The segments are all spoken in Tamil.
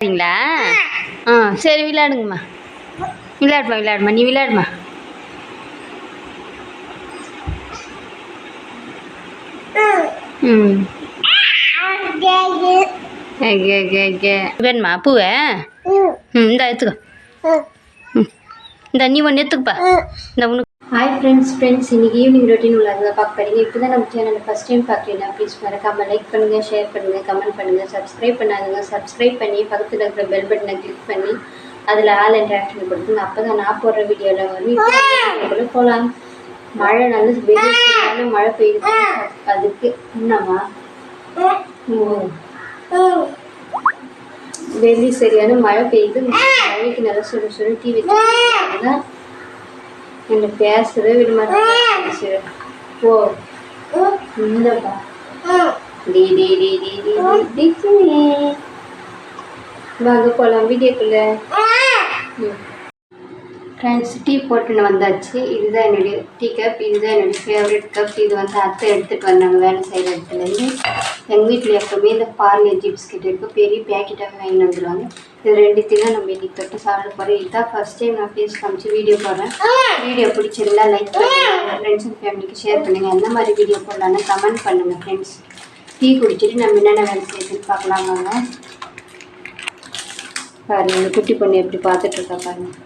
சரிங்களா ஆ சரி விளையாடுங்கம்மா. விளையாடுமா விளையாடுமா நீ விளையாடுமா. ம். வேணுமா பூவை? ம். இந்த எடுத்துக்கோ. ம். இந்த நீ ஒன்று எடுத்துக்கப்பா. இந்த உனக்கு ஹாய் ஃப்ரெண்ட்ஸ் ஃப்ரெண்ட்ஸ் இன்றைக்கி ஈவினிங் ரொட்டீன் உள்ளதை பார்க்க போகிறீங்க இப்போ தான் நம்ம சேனலை ஃபஸ்ட் டைம் பார்க்குறீங்க ப்ளீஸ் மறக்காமல் லைக் பண்ணுங்கள் ஷேர் பண்ணுங்கள் கமெண்ட் பண்ணுங்கள் சப்ஸ்கிரைப் பண்ணாதுங்க சப்ஸ்கிரைப் பண்ணி பக்கத்தில் இருக்கிற பெல் பட்டனை கிளிக் பண்ணி அதில் ஆல் என்ற ஆக்ஷன் கொடுத்துங்க அப்போ தான் நான் போடுற வீடியோவில் வரும். இப்போ போகலாம் மழை நல்ல வெளியே மழை பெய்யுது அதுக்கு என்னம்மா ஓ. வெளி சரியான மழை பெய்யுது. மழைக்கு நல்லா சுடு சுடு டிவி என்ன பேசுறதே விட மாட்டேன் ஓ இந்தப்பா. டி டி டி டி டி டி வாங்க போகலாம் வீடியோக்குள்ள. ஃப்ரெண்ட்ஸ் டீ போட்டுன்னு வந்தாச்சு. இதுதான் என்னுடைய டீ கப் இதுதான் என்னுடைய ஃபேவரட் கப் இது வந்து அத்தை எடுத்துகிட்டு வந்தாங்க வேலை செய்கிற இடத்துலேருந்து எங்கள் வீட்டில் எப்போவுமே இந்த பார்லே கிட்டே இருக்கோம் பெரிய பேக்கெட்டாக வாங்கி வந்துடுவாங்க இது ரெண்டுத்தையும் தான் நம்ம இன்னைக்கு தொட்டு சாப்பிட போகிறோம் இதுதான் ஃபஸ்ட் டைம் நான் ஃபேஸ் காமிச்சு வீடியோ போடுறேன். வீடியோ பிடிச்சிருந்தா லைக் பண்ணுங்கள் ஃப்ரெண்ட்ஸ் அண்ட் ஃபேமிலிக்கு ஷேர் பண்ணுங்கள் எந்த மாதிரி வீடியோ போடலான்னு கமெண்ட் பண்ணுங்கள் ஃப்ரெண்ட்ஸ் டீ குடிச்சிட்டு நம்ம என்னென்ன வேலை செய்யுதுன்னு பார்க்கலாம் வாங்க குட்டி பொண்ணு எப்படி பார்த்துட்ருக்கா பாருங்கள்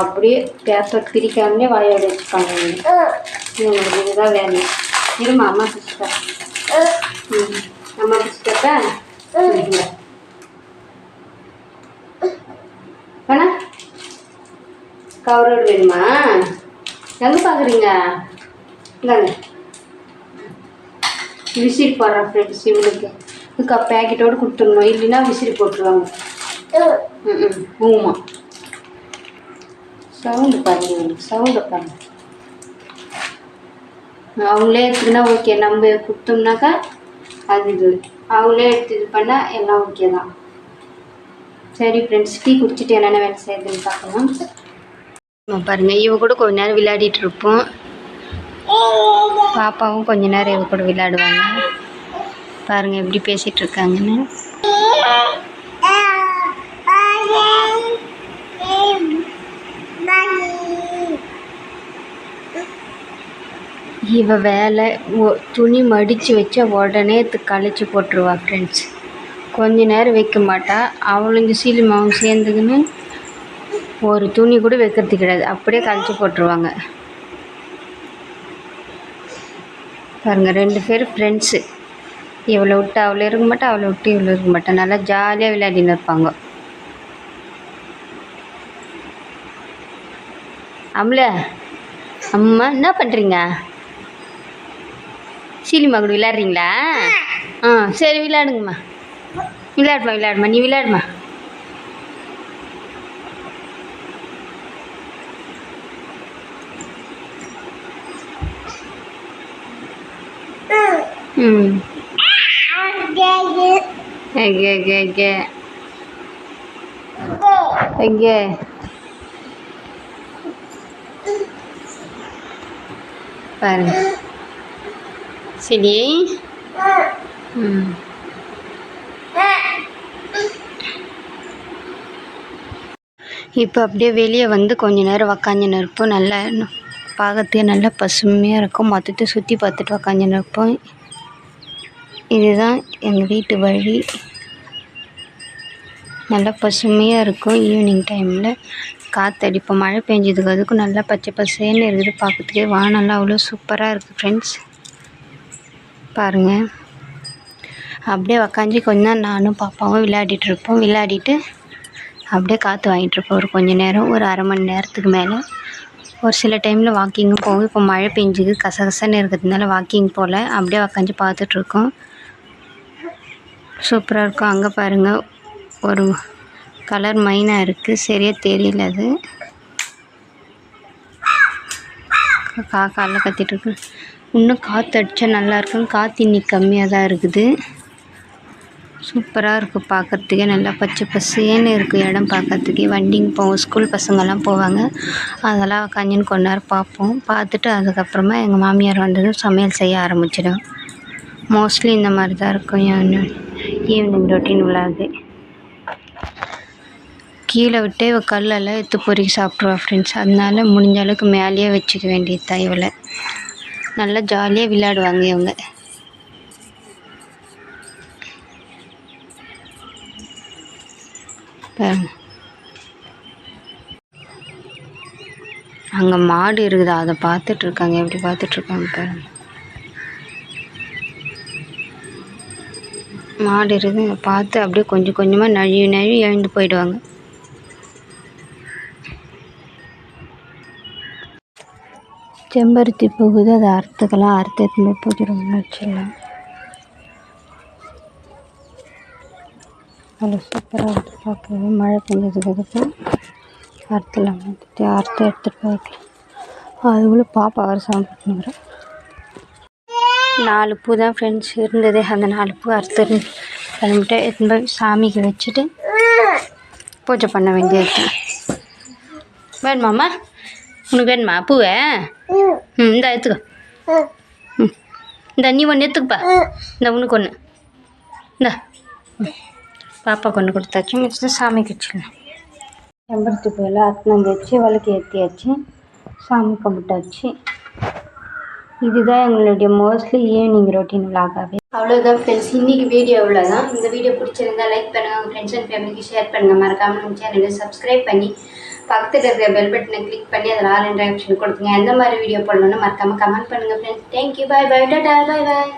அப்படியே பேப்பர் பிரிக்காமலே வாயோட வச்சுப்பாங்க. இவங்களுக்கு இதுதான் வேலை. இருமா அம்மா பிடிச்சிட்டா ம் அம்மா பிடிச்சிட்டப்ப வேணா கவரோடு வேணுமா? எங்கே பார்க்குறீங்க இந்தாங்க. விசிறி போடுறேன் ஃப்ரெண்ட்ஸ் இவங்களுக்கு இதுக்கு பேக்கெட்டோடு கொடுத்துடணும். இல்லைன்னா விசிறி போட்டுருவாங்க. ம் ம் ஊமா. சவுண்டு பாருங்க சவுண்டு பாருங்க. அவங்களே எடுத்துக்கினா ஓகே நம்ம கொடுத்தோம்னாக்கா அது இது. அவங்களே எடுத்து இது பண்ணால் எல்லாம் ஓகே தான். சரி ஃப்ரெண்ட்ஸ் டீ குடிச்சிட்டு என்னென்ன வேலை செய்யுதுன்னு பார்க்கலாம். பாருங்கள் பாருங்க இவ கூட கொஞ்ச நேரம் விளையாடிட்டு இருப்போம். பாப்பாவும் கொஞ்ச நேரம் இவ கூட விளையாடுவாங்க. பாருங்க எப்படி பேசிட்டு இருக்காங்கன்னு. இவள் வேலை ஒ- துணி மடித்து வச்சா உடனே கழிச்சு போட்டுருவா ஃப்ரெண்ட்ஸ் கொஞ்ச நேரம் வைக்க மாட்டா. அவளுங்க சீலிமாவும் சேர்ந்துக்கின்னு ஒரு துணி கூட வைக்கிறது கிடையாது. அப்படியே கழிச்சு போட்டுருவாங்க. பாருங்கள் ரெண்டு பேரும் ஃப்ரெண்ட்ஸு இவளை விட்டு அவளை இருக்க மாட்டா அவளை விட்டு இவ்வளோ இருக்க மாட்டேன் நல்லா ஜாலியாக விளையாடின்னு இருப்பாங்க. அம்ல அம்மா என்ன பண்ணுறீங்க சீலிமா கூட விளையாடுறீங்களா? ஆ சரி விளையாடுங்கம்மா. விளையாடுமா விளையாடுமா நீ விளையாடுமா. ம். எங்கே எங்கே எங்கே? எங்கே? பாருங்க. சரி ம் இப்போ அப்படியே வெளியே வந்து கொஞ்ச நேரம் உக்காந்துன்னு இருப்போம் நல்லா பார்க்கறதுக்கே நல்லா பசுமையாக இருக்கும். மொத்தத்தை சுற்றி பார்த்துட்டு உக்காந்துன்னு இருப்போம் இதுதான் எங்கள் வீட்டு வழி. நல்லா பசுமையாக இருக்கும் ஈவினிங் டைமில். காற்றடிப்போம் மழை பெஞ்சதுக்கு அதுக்கும் நல்லா பச்சை பசேன்னு இருக்குது. பார்க்கறதுக்கே வானம்லாம் அவ்வளோ சூப்பராக இருக்குது ஃப்ரெண்ட்ஸ் பாருங்கள் அப்படியே உக்காஞ்சி கொஞ்ச நேரம் நானும் பாப்பாவும் விளையாடிட்டு இருப்போம். விளையாடிட்டு அப்படியே காற்று வாங்கிட்டு இருப்போம். ஒரு கொஞ்சம் நேரம் ஒரு அரை மணி நேரத்துக்கு மேலே. ஒரு சில டைமில் வாக்கிங்கும் போகும் இப்போ மழை பெஞ்சுக்கு கசகசன்னு இருக்கிறதுனால வாக்கிங் போகல அப்படியே உக்காஞ்சி பார்த்துட்ருக்கோம் சூப்பராக இருக்கும். அங்கே பாருங்கள் ஒரு கலர் மைனாக இருக்குது சரியாக தெரியல அது. காக்கால கத்திட்டு இருக்கு. இன்னும் காற்று அடித்தா நல்லாயிருக்கும் காற்று இன்னைக்கு கம்மியாக தான் இருக்குது. சூப்பராக இருக்குது பார்க்கறதுக்கே நல்லா பச்சை பசேன்னு இருக்குது இடம் பார்க்கறதுக்கே வண்டிங்க போவோம் ஸ்கூல் பசங்கள்லாம் போவாங்க. அதெல்லாம் உக்காஞ்சின்னு கொஞ்ச நேரம் பார்ப்போம். பார்த்துட்டு அதுக்கப்புறமா எங்கள் மாமியார் வந்ததும் சமையல் செய்ய ஆரம்பிச்சிடும். மோஸ்ட்லி இந்த மாதிரி தான் இருக்கும். ஈவினிங் ரொட்டீன் விழாது கீழே விட்டு கல்லெல்லாம் எடுத்து பொறுக்கி சாப்பிட்ருவா ஃப்ரெண்ட்ஸ் அதனால முடிஞ்ச அளவுக்கு மேலேயே வச்சுக்க வேண்டியது தான் இவளை. நல்லா ஜாலியாக விளையாடுவாங்க இவங்க. அங்கே மாடு இருக்குதா அதை பார்த்துட்டு இருக்காங்க எப்படி பார்த்துட்டு இருக்காங்க பாருங்க. மாடு இருக்குது பார்த்து அப்படியே கொஞ்சம் கொஞ்சமாக நழுவி நழுவி எழுந்து போயிடுவாங்க. செம்பருத்தி போகுது அதை அறுத்துக்கலாம். அறுத்து எடுத்துன்னு போய் பூஜை ரூமில் வச்சிடலாம் சூப்பராக வந்து பார்க்கவே. மழை பெஞ்சதுக்கு அதுக்கு அறுத்துலாம் அறுத்து எடுத்துகிட்டு போயிருக்கலாம் அதுக்குள்ளே பாப்பா வர. சாப்பிட்டுனுக்குறேன் நாலு பூ தான் ஃப்ரெண்ட்ஸ் இருந்தது. அந்த நாலு பூ அறுத்து கிளம்பிட்டு எடுத்துன்னு போய் சாமிக்கு வச்சுட்டு பூஜை பண்ண வேண்டியது வேணுமாம்மா உனக்கு வேணுமா? பூவை? ம் இந்த எடுத்துக்கோ. ம். இந்த நீ ஒன்று எடுத்துக்கப்பா. இந்த உனக்கு ஒன்று இந்த. பாப்பா கொண்டு கொடுத்தாச்சு. மிச்சம் சாமிக்கு வச்சுக்கலாம் செம்பருத்தி பூவெல்லாம் அத்தனை வச்சு விளக்கு ஏற்றியாச்சு சாமி கும்பிட்டாச்சு. இதுதான் எங்களுடைய மோஸ்ட்லி ஈவினிங் ரொட்டீன் விளாகாவே அவ்வளோதான் ஃப்ரெண்ட்ஸ் இன்றைக்கி வீடியோ அவ்வளோதான் இந்த வீடியோ பிடிச்சிருந்தா லைக் பண்ணுங்கள் உங்கள் ஃப்ரெண்ட்ஸ் அண்ட் ஃபேமிலிக்கு ஷேர் பண்ணுங்கள் மறக்காமல் நம்ம சேனலை சப்ஸ்கிரைப் பண்ணி பக்கத்தில் இருக்கிற பெல் பட்டனை கிளிக் பண்ணி அதில் ஆல் என்ற ஆப்ஷன் கொடுத்துங்க. எந்த மாதிரி வீடியோ போடணும்னு மறக்காமல் கமெண்ட் பண்ணுங்கள் friends thank you bye bye Tata bye bye